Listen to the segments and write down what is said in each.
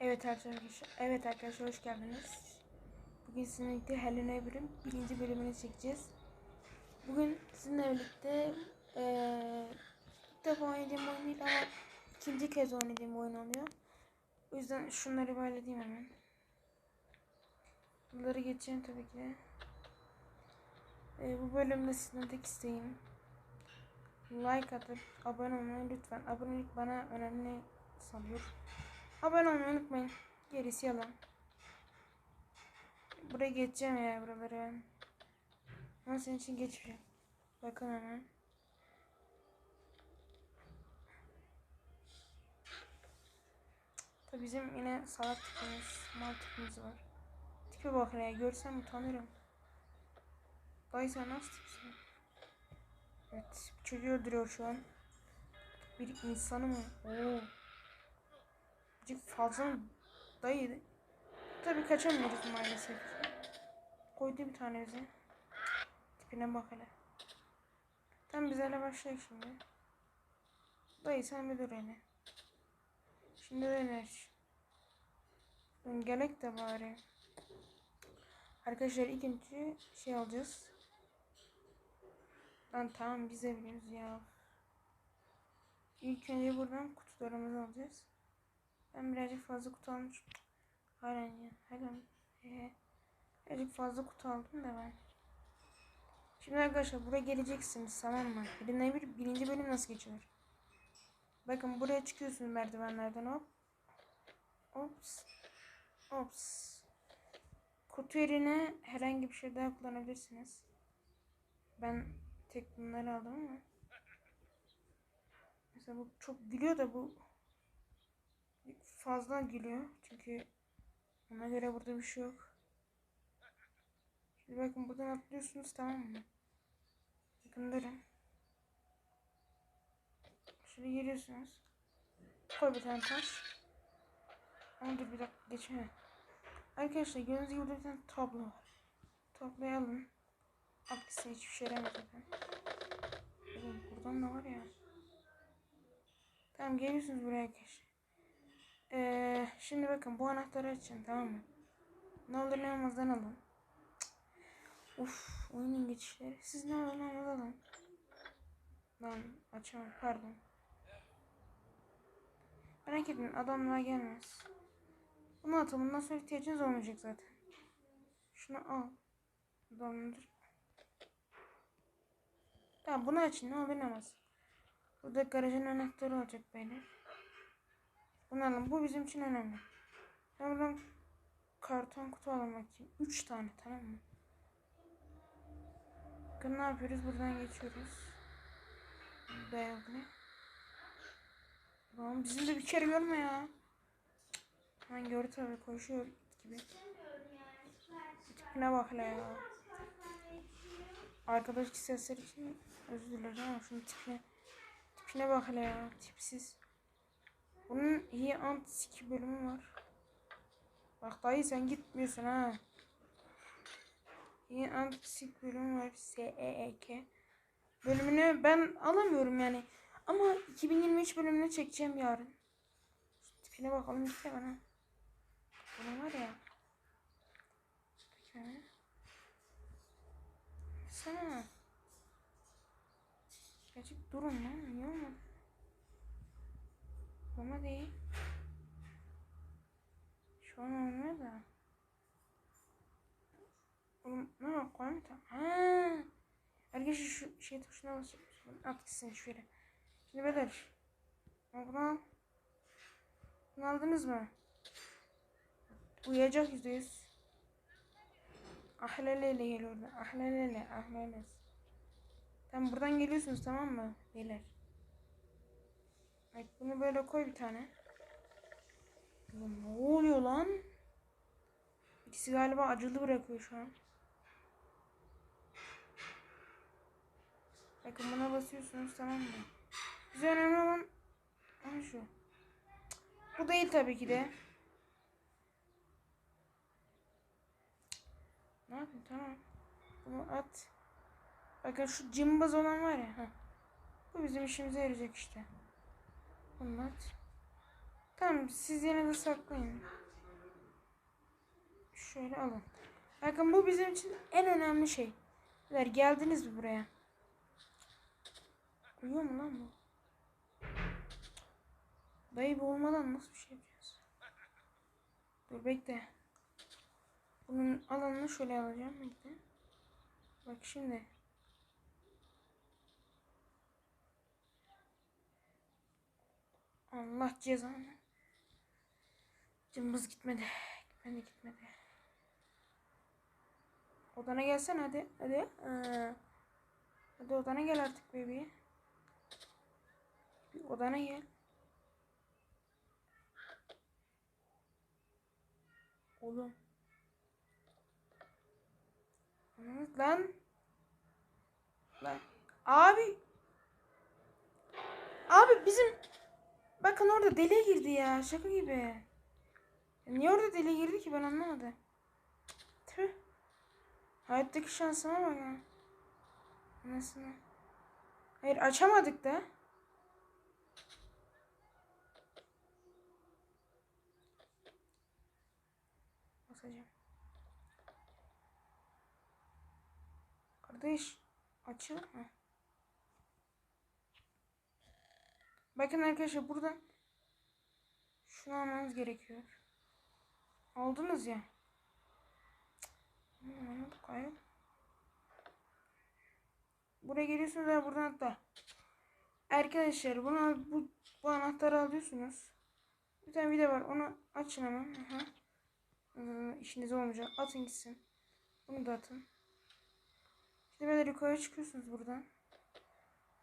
Evet arkadaşlar, evet arkadaşlar hoş geldiniz. Bugün sizinle birlikte Helena Ebr'in birinci bölümünü çekeceğiz. Bugün sizinle birlikte eee ilk defa oynadığım oyun değil ama ikinci kez oynadığım oyun oluyor. O yüzden şunları bir halledeyim hemen. Bunları geçeceğim tabii ki. Eee, bu bölümde sizden tek isteğim like atıp abone olmayı lütfen. Abonelik bana önemli sanıyor. Abone olmayı unutmayın. Gerisi yalan. Buraya geçeceğim ya buraları. Ama senin için geçmeyeceğim. Bakın hemen. Tabii bizim yine salak tipimiz, mal tipimiz var. Tipe bak ya görsem utanırım. Dayı sen nasıl tipsin? Evet, çocuğu öldürüyor şu an. Bir insanı mı? Oo. Birazcık fazla mı? Dayı. Tabii kaçamıyoruz maalesef. Koydu bir tane bize. Tipine bak hele. Tam biz hele başlayalım şimdi. Dayı sen bir dur hele. Şimdi döner. Gelek de bari. Arkadaşlar ilk önce şey alacağız. Lan tamam biz de ya. İlk önce buradan kutularımızı alacağız. Ben birazcık fazla kutu almışım. Halen ya. Halen. Ee, birazcık fazla kutu aldım da ben. Şimdi arkadaşlar buraya geleceksiniz tamam mı? Birine bir birinci bölüm nasıl geçiyor? Bakın buraya çıkıyorsunuz merdivenlerden hop. Ops. Ops. Kutu yerine herhangi bir şey daha kullanabilirsiniz. Ben tek bunları aldım ama. Mesela bu çok gülüyor da bu fazla gülüyor. Çünkü ona göre burada bir şey yok. Şimdi bakın buradan atlıyorsunuz tamam mı? Durun. Şuraya geliyorsunuz. Koy bir tane taş. Ama bir dakika geçme. Arkadaşlar gördüğünüz gibi bir tane tablo var. Tabloyu alın. Aklısına hiçbir şey yaramaz zaten. Oğlum buradan da var ya. Tamam geliyorsunuz buraya arkadaşlar. Ee, şimdi bakın bu anahtarı açın tamam mı? Ne olur ne olmazdan alın. Uf oyunun geçişleri. Siz ne olur ne olmaz alın. Lan açamam pardon. Merak etmeyin adamlar gelmez. Bunu atın bundan sonra ihtiyacınız olmayacak zaten. Şunu al. Dondur. Tamam bunu açın ne olur ne olmaz. Burada garajın anahtarı olacak beyler. Bunu alın. Bu bizim için önemli. Ben buradan karton kutu almak için. 3 tane tamam mı? Bakın ne yapıyoruz? Buradan geçiyoruz. Dayalı. Tamam bizim de bir kere görme ya. Hemen gördü tabii koşuyor gibi. Tipine bak hele ya. Arkadaşki sesler için özür dilerim ama şunun tipine tipine bak ya. Tipsiz. Bunun iyi antisik bölümü var. Bak dayı sen gitmiyorsun ha. İyi antisik bölümü var. S-E-E-K. Bölümünü ben alamıyorum yani. Ama 2023 bölümünü çekeceğim yarın. Şu tipine bakalım bir bana. Bunun var ya. Sana. Gerçek durun lan. Niye olmadı? Ama değil. Şu an olmuyor da. Oğlum ne var koyayım tam. Ha. Arkadaşlar şu şey tuşuna basıyorum. At gitsin şöyle. Şimdi beyler. Bunu. Bunu aldınız mı? Uyuyacak yüzde yüz. Ahleleyle geliyor orada. Ahlelele. Ahleles. Tamam buradan geliyorsunuz tamam mı? Beyler. Evet, bunu böyle koy bir tane. Ne oluyor lan? İkisi galiba acılı bırakıyor şu an. Bakın buna basıyorsunuz tamam mı? Bize önemli olan ha şu. Bu değil tabii ki de. Ne yapayım tamam. Bunu at. Bakın şu cımbız olan var ya. Heh. Bu bizim işimize yarayacak işte. Bunu at. Tamam siz yine de saklayın. Şöyle alın. Bakın bu bizim için en önemli şey. Beyler, Geldiniz mi buraya? Uyuyor mu lan bu? Dayı bu nasıl bir şey yapacağız? Dur bekle. Bunun alanını şöyle alacağım. Bekle. Bak şimdi. Allah cezanı. Cımbız gitmedi. Gitmedi gitmedi. Odana gelsen hadi. Hadi. Aa. Hadi odana gel artık bebeği. Bir odana gel. Oğlum. Lan. Lan. Abi. Abi bizim Bakın orada deliğe girdi ya. Şaka gibi. Niye orada deliğe girdi ki ben anlamadım. Tüh. Hayattaki şansıma bak ya. Anasını. Hayır açamadık da. Basacağım. Kardeş. Açıl. Heh. Bakın arkadaşlar buradan şunu almanız gerekiyor. Aldınız ya. Buraya geliyorsunuz ve buradan hatta. Arkadaşlar bunu bu, bu anahtarı alıyorsunuz. Bir tane video var. Onu açın hemen. Aha. Ee, işiniz olmayacak. Atın gitsin. Bunu da atın. Şimdi böyle yukarı çıkıyorsunuz buradan.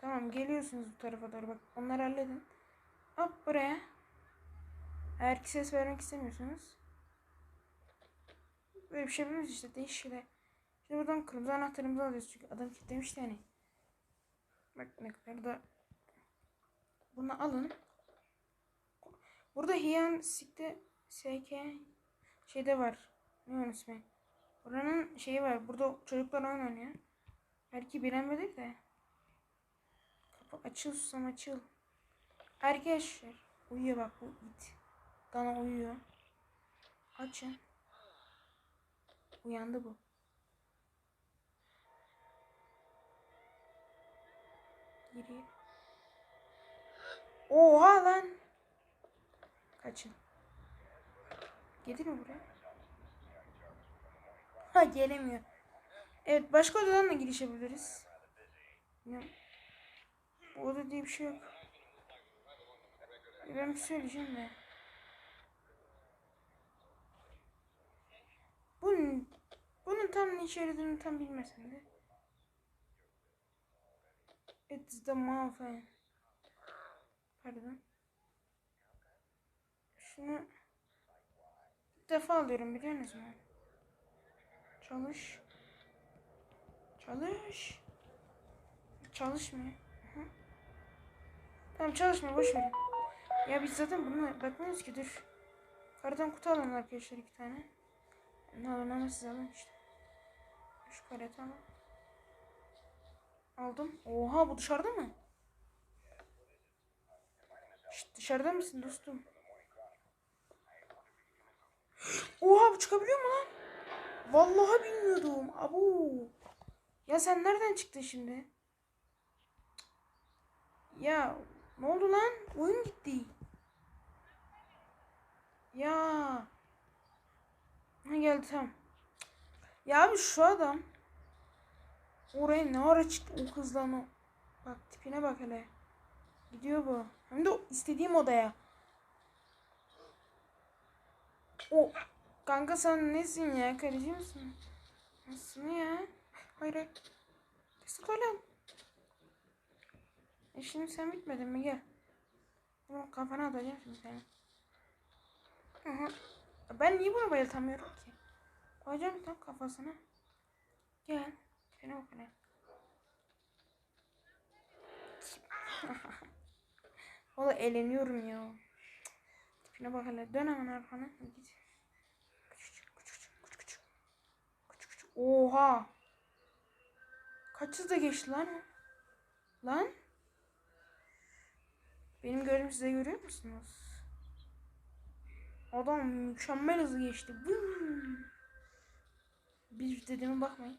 Tamam geliyorsunuz bu tarafa doğru bak onları halledin. Hop buraya. Eğer ki ses vermek istemiyorsanız. Böyle bir şey yapıyoruz işte değişik. Şimdi buradan kırmızı anahtarımızı alıyoruz çünkü adam kilitlemişti yani. Bak ne kadar da. Bunu alın. Burada Hiyan Sik'te SK şeyde var. Ne onun ismi? Buranın şeyi var. Burada çocuklar oyun oynuyor. Belki bilemedik de. Açıl susam açıl. Arkadaşlar uyuyor bak bu it. Dana uyuyor. Açın. Uyandı bu. Giriyor. Oha lan. Kaçın. Gelir mi buraya? Ha gelemiyor. Evet başka odadan da giriş yapabiliriz. Bilmiyorum. Oda diye bir şey yok. E, Ben bir söyleyeceğim de. Bunun, bunun tam ne işe yaradığını tam bilmesem de. It's the muffin. Pardon. Şunu bir defa alıyorum biliyor musunuz? Çalış. Çalış. Çalışmıyor. Tamam çalışmıyor boş. Ya biz zaten bunu bakmıyoruz ki dur. Kardan kutu alalım arkadaşlar iki tane. Ne alın ama siz alın işte. Şu kareti alın. Aldım. Oha bu dışarıda mı? Şşt, dışarıda mısın dostum? Oha bu çıkabiliyor mu lan? Vallahi bilmiyordum. Abu. Ya sen nereden çıktın şimdi? Ya ne oldu lan? Oyun gitti. Ya. Ha geldi tamam. Ya abi şu adam oraya ne ara çıktı o kızdan o. Bak tipine bak hele. Gidiyor bu. Hem de istediğim odaya. O kanka sen nesin ya? Kaleci misin? Nasılsın ya? Hayır. Destek lan. E şimdi sen bitmedin mi? Gel. Bunu kafana atacağım şimdi seni. Ben niye bunu bayıltamıyorum ki? Koyacağım tam kafasına. Gel. Bak hele. Valla eğleniyorum ya. Tipine bak hele. Dön hemen arkana. Git. Küçük, küçük, küçük, küçük. Küçük, küçük. Oha. Kaç hızda geçti lan? Lan. Benim gördüğüm size görüyor musunuz? Adam mükemmel hızlı geçti. Vuu. Bir dediğime bakmayın.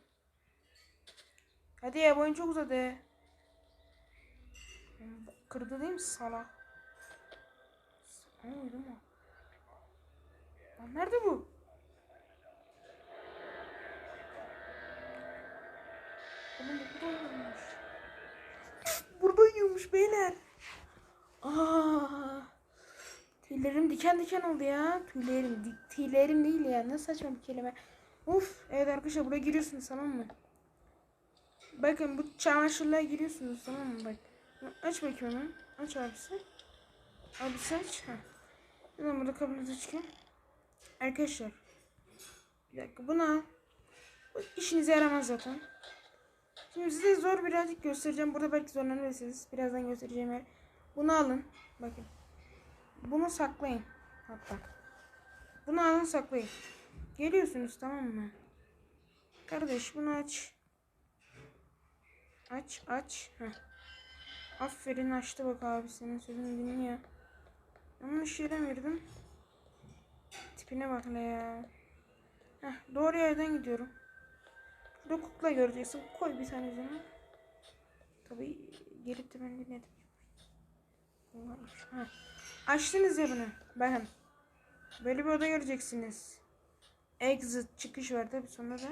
Hadi ya bu oyun çok uzadı. Kırdı değil mi salak? Ne oldu mu? Lan nerede bu? Oğlum bu burada uyumuş. Burada uyumuş beyler. Aa, tüylerim diken diken oldu ya. Tüylerim, di- tüylerim değil ya. Ne saçma bir kelime. Uf, evet arkadaşlar buraya giriyorsunuz tamam mı? Bakın bu çamaşırlığa giriyorsunuz tamam mı? Bak. Aç bakayım hemen. Aç abisi. Abisi aç. Ha. Hemen burada kablosu çıkıyor. Arkadaşlar. Bir dakika bunu al. Bu işinize yaramaz zaten. Şimdi size zor birazcık göstereceğim. Burada belki zorlanırsınız. Birazdan göstereceğim. Bunu alın. Bakın. Bunu saklayın. Hatta. Bunu alın saklayın. Geliyorsunuz tamam mı? Kardeş bunu aç. Aç aç. Heh. Aferin açtı bak abi senin sözünü dinliyor. Yanlış yere mi girdim? Tipine bak la ya. Heh, doğru yerden gidiyorum. Burada kukla göreceksin. Koy bir tane üzerine. Tabii gelip de ben dinledim. Açtınız ya bunu. Bakın. Böyle bir oda göreceksiniz. Exit çıkış var tabi sonra da.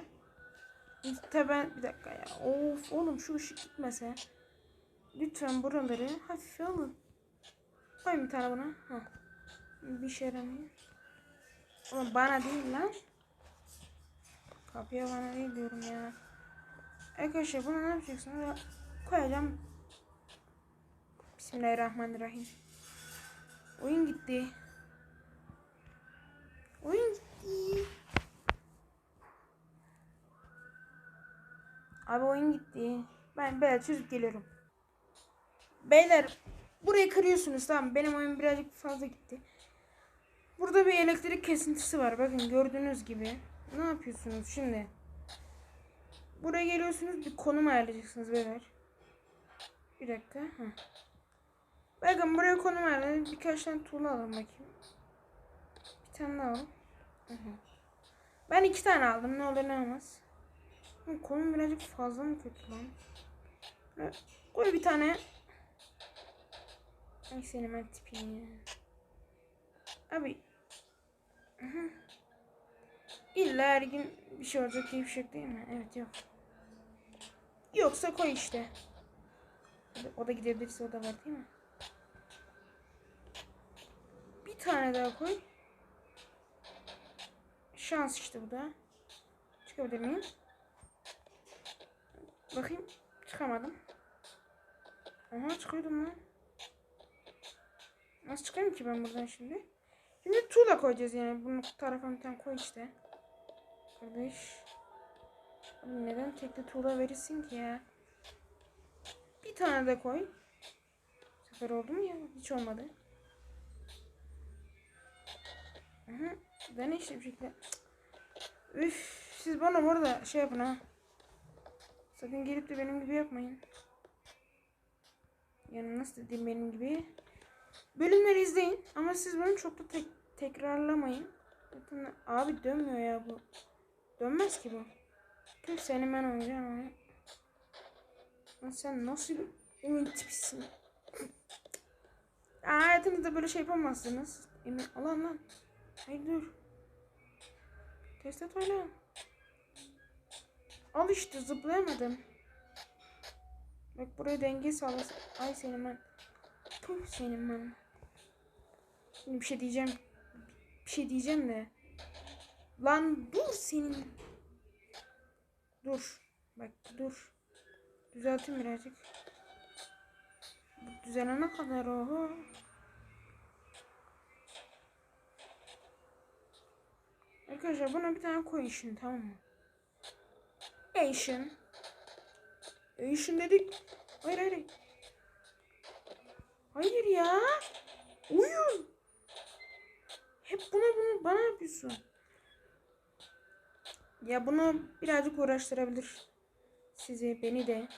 İşte ben bir dakika ya. Of oğlum şu ışık gitmese. Lütfen buraları hafife alın. Koyun bir tane buna. Heh. Bir şey yaramıyor. Oğlum bana değil lan. Kapıya bana değil diyorum ya. Arkadaşlar bunu ne yapacaksınız? Ya, Koyacağım. Bismillahirrahmanirrahim. Oyun gitti. Oyun gitti. Abi oyun gitti. Ben böyle çözüp geliyorum. Beyler burayı kırıyorsunuz tamam? Benim oyun birazcık fazla gitti. Burada bir elektrik kesintisi var. Bakın gördüğünüz gibi. Ne yapıyorsunuz şimdi? Buraya geliyorsunuz bir konum ayarlayacaksınız beyler. Bir dakika. Heh. Bakın buraya konum ayarlayın. Birkaç tane tuğla alın bakayım. Bir tane daha. Hı hı. Ben iki tane aldım. Ne olur ne olmaz. Hı, Konum birazcık fazla mı kötü lan? Koy bir tane. Ay senin ben tipini ya. Abi. Hı hı. İlla her gün bir şey olacak diye bir şey yok değil mi? Evet yok. Yoksa koy işte. O da gidebilirse o da var değil mi? Bir tane daha koy. Şans işte bu da. Çıkabilir miyim? Bakayım. Çıkamadım. Aha çıkıyordum lan. Nasıl çıkayım ki ben buradan şimdi? Şimdi tuğla koyacağız yani. Bunu tarafa bir tane koy işte. Kardeş. Abi neden tekli tuğla verirsin ki ya? Bir tane de koy. Bu sefer oldu mu ya? Hiç olmadı. Aha. Dene işte bir şekilde. Üf. Siz bana bu arada şey yapın ha. Sakın gelip de benim gibi yapmayın. Yani nasıl dediğim benim gibi. Bölümleri izleyin ama siz bunu çok da tek tekrarlamayın. Zaten abi dönmüyor ya bu. Dönmez ki bu. Tüm seni ben oynayacağım ama. Lan sen nasıl bir oyun tipisin? Hayatınızda böyle şey yapamazsınız. Emin alan lan. Hayır dur. Test et oyna. Al işte zıplayamadım. Bak buraya denge sağlasın. Ay senin ben. Puh senin ben. Şimdi bir şey diyeceğim. Bir şey diyeceğim de. Lan dur senin. Dur. Bak dur. Düzelteyim birazcık. Düzelene kadar oho. Arkadaşlar buna bir tane koy işin tamam mı? Asian. Asian dedik. Hayır hayır. Hayır ya. Uyun. Hep buna bunu bana yapıyorsun. Ya bunu birazcık uğraştırabilir. Sizi beni de.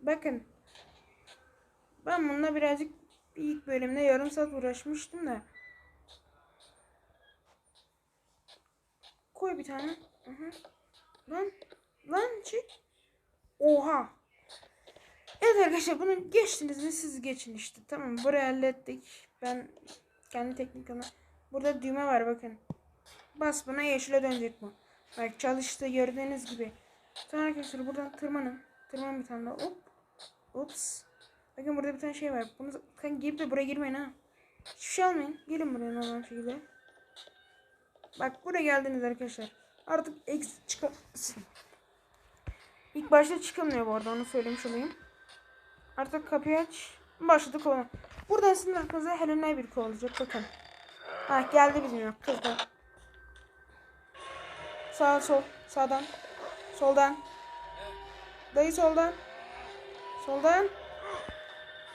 Bakın. Ben bununla birazcık Bir ilk bölümde yarım saat uğraşmıştım da. Koy bir tane. Hı. Lan. Lan çık. Oha. Evet arkadaşlar bunu geçtiniz mi siz geçin işte. Tamam burayı hallettik. Ben kendi teknik ana. Burada düğme var bakın. Bas buna yeşile dönecek bu. Bak çalıştı gördüğünüz gibi. Sonra arkadaşlar buradan tırmanın. Tırman bir tane daha. Hop. Ups. Bakın burada bir tane şey var. Bunu sakın girip de buraya girmeyin ha. Hiçbir şey almayın. Gelin buraya normal şekilde. Bak buraya geldiniz arkadaşlar. Artık X çıkar. İlk başta çıkamıyor bu arada onu söylemiş olayım. Artık kapıyı aç. Başladık ona. Buradan sizin arkanızda Helena bir olacak bakın. Ha geldi bizim yok kızlar. Sağ sol sağdan soldan. Dayı soldan. Soldan.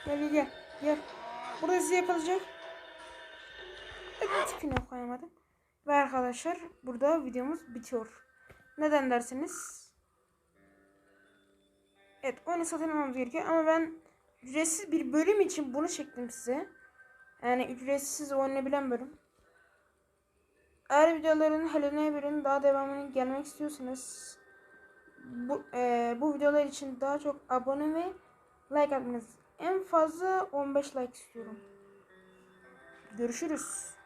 Gel gel gel. Gel. Burada sizi yakalayacak. Evet, tipine koyamadım. Ve arkadaşlar burada videomuz bitiyor. Neden derseniz Evet oyunu satın almamız gerekiyor ama ben ücretsiz bir bölüm için bunu çektim size. Yani ücretsiz oynayabilen bölüm. Eğer videoların Helena birinin daha devamını gelmek istiyorsanız bu, e, bu videolar için daha çok abone ve like atmanız. En fazla 15 like istiyorum. Görüşürüz.